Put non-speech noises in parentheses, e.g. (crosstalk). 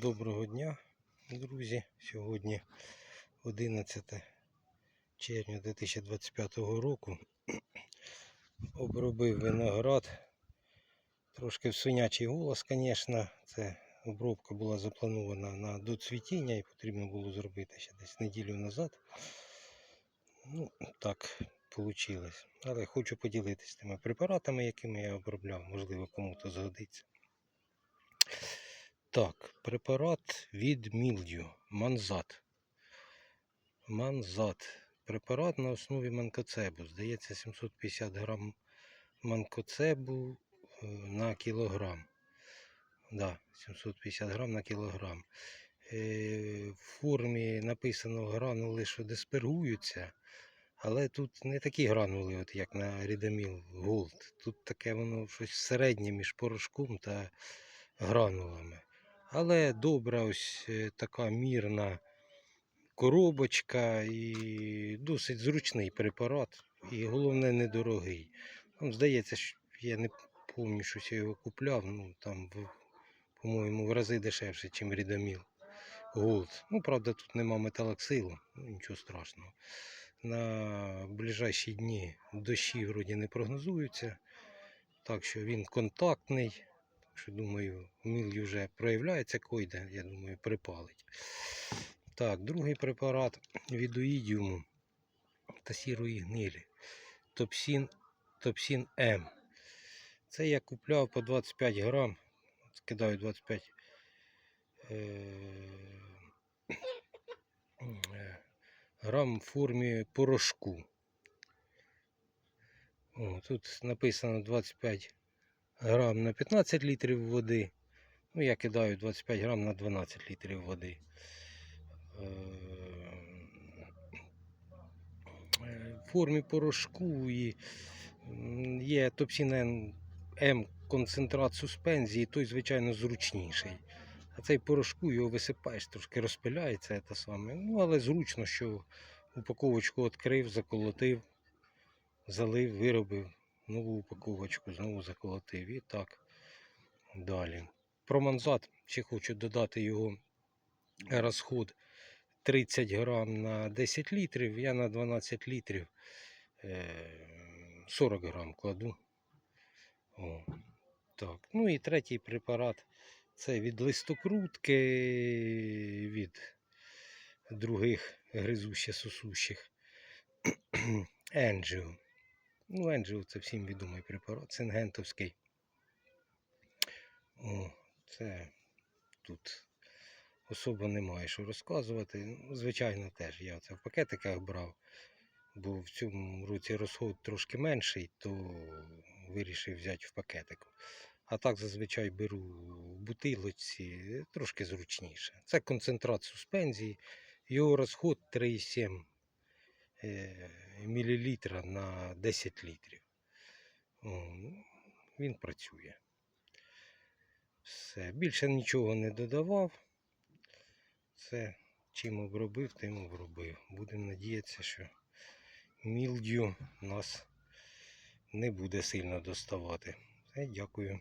Доброго дня, друзі. Сьогодні 11 червня 2025 року. (clears throat) Обробив виноград. Трошки в свинячий голос, звісно. Це обробка була запланована на доцвітіння і потрібно було зробити ще десь неділю назад. Ну, так вийшло. Але хочу поділитися тими препаратами, якими я обробляв. Можливо, кому-то згодиться. Так, препарат від мілдю. Манзат. Манзат. Препарат на основі манкоцебу. Здається, 750 грам манкоцебу е, на кілограм. Да, 750 грам на кілограм. Е, В формі написано гранули, що диспергуються. Але тут не такі гранули, от як на Рідаміл Голд. Тут таке воно щось середнє між порошком та гранулами. Але добра ось е, така мірна коробочка і досить зручний препарат. І головне недорогий. Там, здається, що я не пам'ятаю, що я його купляв. Ну там, по-моєму, в рази дешевше, ніж Рідаміл Голд. Ну, правда, тут нема металоксилу, ну нічого страшного. На ближайші дні дощі вроді не прогнозуються. Так що він контактний. Що, думаю, міль вже проявляється койде, я думаю, припалить. Так, другий препарат від оїдіуму та сірої гнилі. Топсін, Топсін М. Це я купляв по 25 грам. Скидаю 25 е, е, грам в формі порошку. О, тут написано 25 грам на 15 літрів води. Ну, я кидаю 25 грам на 12 літрів води. Е, В формі порошку є топсін Н- М концентрат суспензії, той, звичайно, зручніший. А цей порошку його висипаєш, трошки розпиляється те саме. Ну, але зручно, що упаковочку відкрив, заколотив, залив, виробив нову упаковочку, знову заколотив і так далі. Про манзат ще хочу додати його розход 30 грам на 10 літрів. Я на 12 літрів е, 40 грам кладу. О, так. Ну і третій препарат це від листокрутки, від других гризуще сосущих. Енджіо. Ну, Енджіо це всім відомий препарат, сингентовський. О, це тут особо немає що розказувати. Звичайно, теж я це в пакетиках брав, бо в цьому році розход трошки менший, то вирішив взяти в пакетику. А так зазвичай беру в бутилочці, трошки зручніше. Це концентрат суспензії, його розход 3,7 е, мл на 10 літрів. Він працює. Все. Більше нічого не додавав. Це чим обробив, тим обробив. Будемо надіятися, що мілдю нас не буде сильно доставати. Все, дякую.